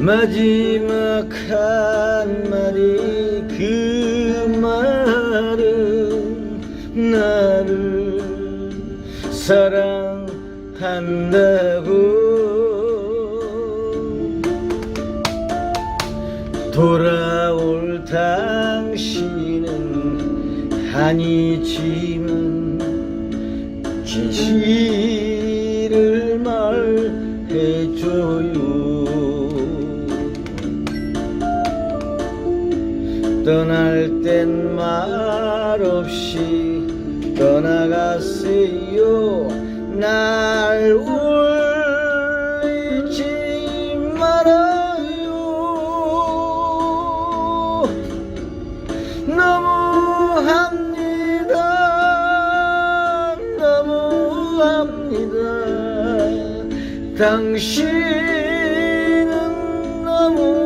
마지막 한마디 그 말은 나를 사랑한다고. 돌아올 당신은 아니지만 진실을 말해줘요 떠날 땐 말없이 떠나갔어요. 날 울리지 말아요. 너무합니다. 너무합니다. 당신은 너무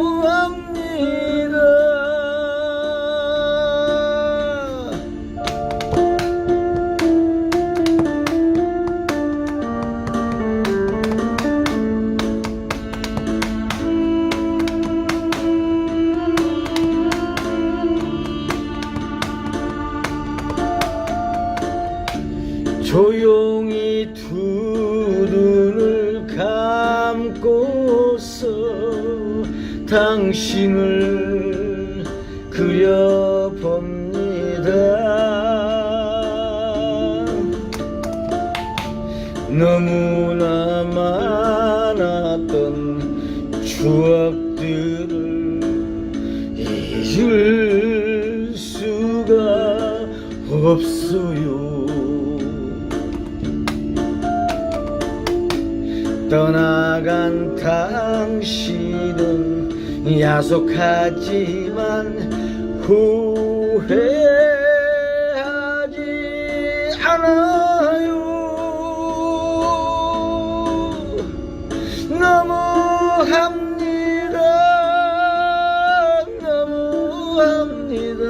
조용히 두 눈을 감고서 당신을 그려봅니다. 너무나 많았던 추억들을 잊을 수가 없어요 떠나간 당신은 야속하지만 후회하지 않아요. 너무합니다. 너무합니다.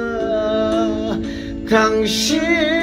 당신